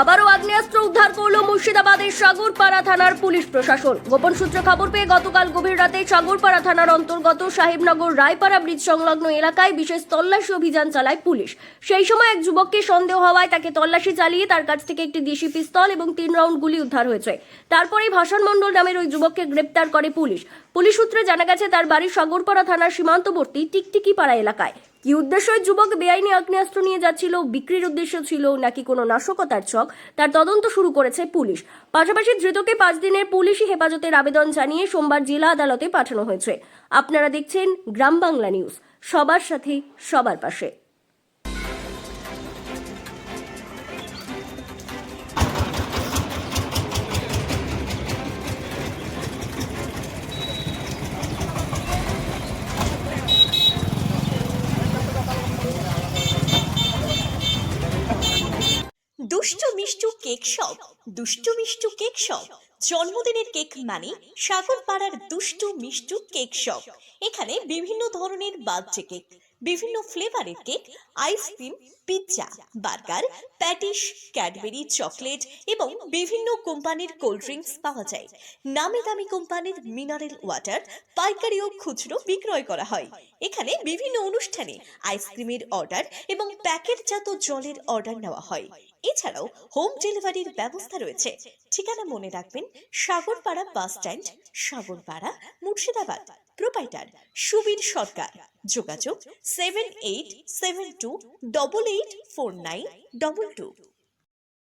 আবারও আগ্নেয়াস্ত্র উদ্ধার করল মুর্শিদাবাদের সাগরপাড়া থানার পুলিশ প্রশাসন। গোপন সূত্রে খবর পেয়ে গতকাল গভীর রাতে সাগরপাড়া থানার অন্তর্গত সাহেবনগর রায়পাড়া ব্রিজ সংলগ্ন এলাকায় বিশেষ তল্লাশি অভিযান চালায় পুলিশ। সেই সময় এক যুবককে সন্দেহ হওয়ায় তাকে তল্লাশি চালিয়ে তার কাছ থেকে একটি দেশি পিস্তল এবং তিন রাউন্ড গুলি উদ্ধার হয়েছে। তারপরেই ভাষণ মণ্ডল নামের ওই যুবককে গ্রেপ্তার করে পুলিশ। পুলিশ সূত্রে জানা গেছে, তার বাড়ি সাগরপাড়া থানার সীমান্তবর্তী টিকটিকি পাড়া এলাকায়। কি উদ্দেশ্যে যুবক বেআইনি আগ্নেয়াস্ত্র নিয়ে যাচ্ছিল? বিক্রির উদ্দেশ্য ছিল নাকি কোনো নাশকতার ছক? তার তদন্ত শুরু করেছে পুলিশ। পাশাপাশি ধৃতকে পাঁচ দিনের পুলিশি হেফাজতের আবেদন জানিয়ে সোমবার জেলা আদালতে পাঠানো হয়েছে। আপনারা দেখছেন গ্রাম বাংলা নিউজ। সবার সাথে, সবার পাশে। দুষ্টু মিষ্টু কেক শপ। দুষ্টু মিষ্টু কেক শপ। জন্মদিনের কেক মানে সাগর পাড়ার দুষ্টু মিষ্টু কেক শপ। এখানে বিভিন্ন ধরনের বার্থডে কেক, বিভিন্ন ফ্লেভারের cake, ice cream, pizza, burger patties Cadbury, chocolate এবং বিভিন্ন কোম্পানির কোল্ড ড্রিঙ্কস পাওয়া যায়। নামি দামি কোম্পানির মিনারেল ওয়াটার, পাইকারি ও খুচরো বিক্রয় করা হয়। এখানে বিভিন্ন অনুষ্ঠানে আইসক্রিমের অর্ডার এবং প্যাকেটজাত জলের অর্ডার নেওয়া হয়। এছাড়াও হোম ডেলিভারির ব্যবস্থা রয়েছে। ঠিকানা মনে রাখবেন, Sagarpara bus stand, Sagarpara, Murshidabad. Proprietor Subir Sarkar. যোগাযোগ seven eight seven two double eight four nine double two